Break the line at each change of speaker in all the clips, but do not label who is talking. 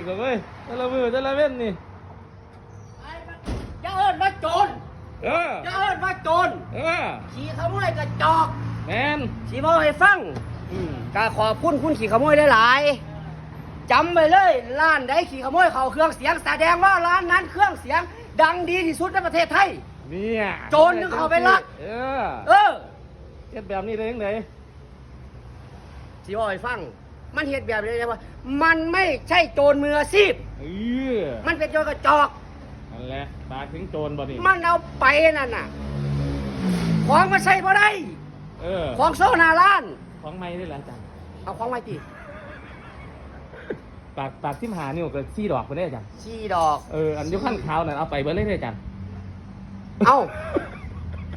นี่
อย่าเอิ้นว่าโจร
เออ
อย่าเอิ้นว่าโจร
เออ
ขี่ขโมยกระจอก
แมน
สีบอกให้ฟัง
อืม
ก็ขอบคุณคุณขี่ขโมยหลายๆจำไว้เลยร้านใดขี่ขโมยเขาเครื่องเสียงแสดงว่าร้านนั้นเครื่องเสียง ดังดีที่สุดในประเทศไทย
เนี่ย
โจรนึงเข้าไปลัก
เออ
เออ
เฮ็ดแบบนี้ได้ยังไง
สีบอกให้ฟัง มันเหตุแบบนี้ว่า มันไม่ใช่โจรมืออาชีพ
เออ
มันเป็นโจรกระจอก
นั่นแหละปากถึงโจรบ่นี่
มันเอาไปนั่นน่ะ ของมาใส่บ่ได้
เออ
ของโซนาร้าน
ของไม้ได้แล้วอาจารย์
เอาของไว้ตี
ปากปากทิมหานี่ก็ซี่ดอกไปได้อาจารย์
ชีดอก
เอออันอยุขั้นขาวนั่นเอาไปเบิดเลยเด้ออาจารย์
เอา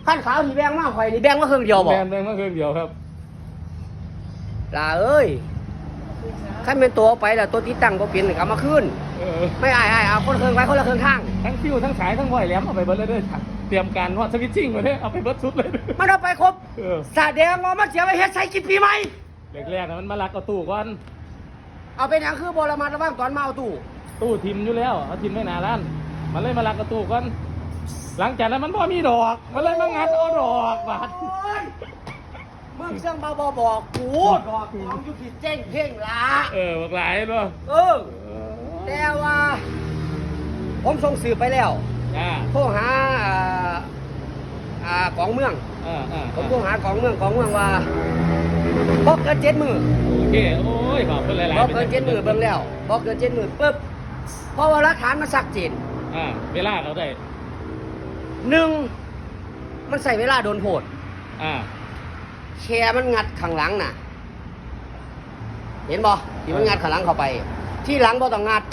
ขั้นขาวนี่แบงมากข่อยนี่แบงมาเครื่องเดียวบอก
แมนแมนเมื่อคืนเดียวครับ
ลาเอ้ย ขั้นเป็นตัวไปแล้วตัวติดตั้งก็เปลี่ยนกลับมาขึ้น
เออ
ไม่อายอายเอาคนเครื่องไว้คนละเครื่องข้าง
ทั้งฟิวทั้งสายทั้งวอยแหลมเอาไปเบิดเลยเด้ออาจารย์เตรียมการว่าสวิตชิ่งมาเลยเอาไปเบิดสุดเลยเด้อ
มันเอาไปครบ
เออ
แสดงว่ามันเสียไปเฮ็ดใส่กินปีใหม่
แรกๆนะมันมาลักเอาตู้ก่อน
เอาไปหนังคือบรมาระว่างตอนมาเอาตู้
ตู้ทิมอยู่แล้วเอาทิมไว้หน้าร้านมันเลยมาลักเอาตู้ก่อนหลังจากนั้นมันพอมีดอก มันเลยมางัดเอาดอกบาด
โอ๊ยมึง เสื่องบาบอบอกกูดอกของอยู่ที่เจ้งเพ่งละ
เออบอกหลายเนาะ
เออ แต่ว่า ผมส่งสื่อไปแล้ว
อ่า
โทรหาอ่าอ่าของเมือง
อ่าอ่า
ผมโทรหาของเมืองของเมืองว่าบอกเกินเจ็ดมือ
โอเคโอ้ยขอบคุณหลายๆ
บอกเกินเจ็ดมือเบิ่งแล้วบอกเกินเจ็ดมือปุ๊บเพราะว่าหลักฐานมันชัดเจน
อ่าเวลาเขาได้
หนึ่งมันใส่เวลาโดนโพด
อ่า
แชร์มันงัดข้างหลังน่ะ เห็นบ่ที่มันงัดข้างหลังเข้าไป ที่หลังบ่ต้องงัด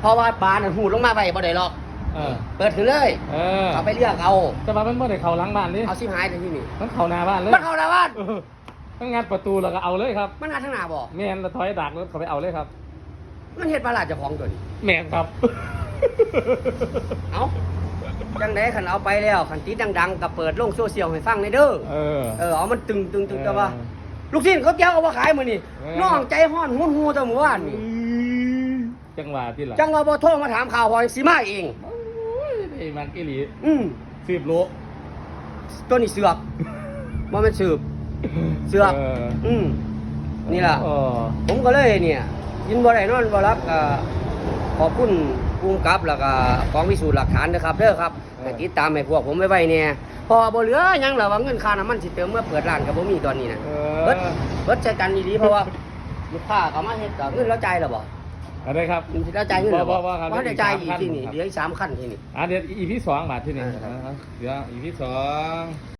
เพราะว่าปลาน่ะหูดลงมาไปบ่ได้หรอก
เออ
เปิดขึ้นเลย
เออ
เอาไปเลือกเอา
แต่ว่ามันไม่ได้เข้าหลังบ้านนี่
เอาซิมหายในที่นี่
มันเข้าหน้าบ้านเลย
มันเข้าหน้าบ้าน
เออมันงัดประตูแล้วก็เอาเลยครับ
มันงัดทางหน้าบ่
แม่นแล้วถอยดักรถเขาไปเอาเลยครับ
มันเฮ็ดประหลาดเจ้าของตัวนี้
แม่นครับ
เอา จังไดคันเอาไปแล้วคันติดดังๆก็เปิดลงโซเชียลให้ฟังในเด้อ
เออ
เออเอามันตึงตึงตึง
เออ
แต่ว่าลูกชิ้นเขาเจ้าเอามาขายมื้อนี้
เออ
น้องใจฮ้อนหุ่นหูแตะหมู่บ้านนี่
จังหวะที่หลัง
จังว่าบ่โทรมาถามข่าวพอสิมาเอง
โอ้ยไอ้มันกิลี
อืม
สืบโล
ตัวนี้เสือกบ่แม่นสืบ เสือก อืมนี่ล่ะ
เออ
ผมก็เลยเนี่ยยินบ่ได้นอนบ่รับก็ขอบคุณ ภูมิกับแล้วก็กองพิสูจน์หลักฐานนะครับเด้อครับให้ติดตามให้พวกผมไว้ไว้เนี่ยพอบ่เหลือหยังแล้วว่าเงินค่าน้ำมันสิเติมเมื่อเปิดร้านก็บ่มีตอนนี้นะ
เอ
เบิด
อ
เบิดใช้กันดีๆเพราะว่าลูกค้าเขามาเฮ็ดก็เงินแล้วจ่ายแล้วบ่
อะไรครับ
เงินสิแล้วจ่ายเงินแล้วบ่
บ่บ่บ่ครับ
บ่ได้จ่ายอีกที่นี่
ครับ
เหลืออีกสามขั้นที่นี่
อะเดี๋ยวอีพีสองบาทที่หนึ่ง
อ่าครับ
เดี๋ยวอีพีสอง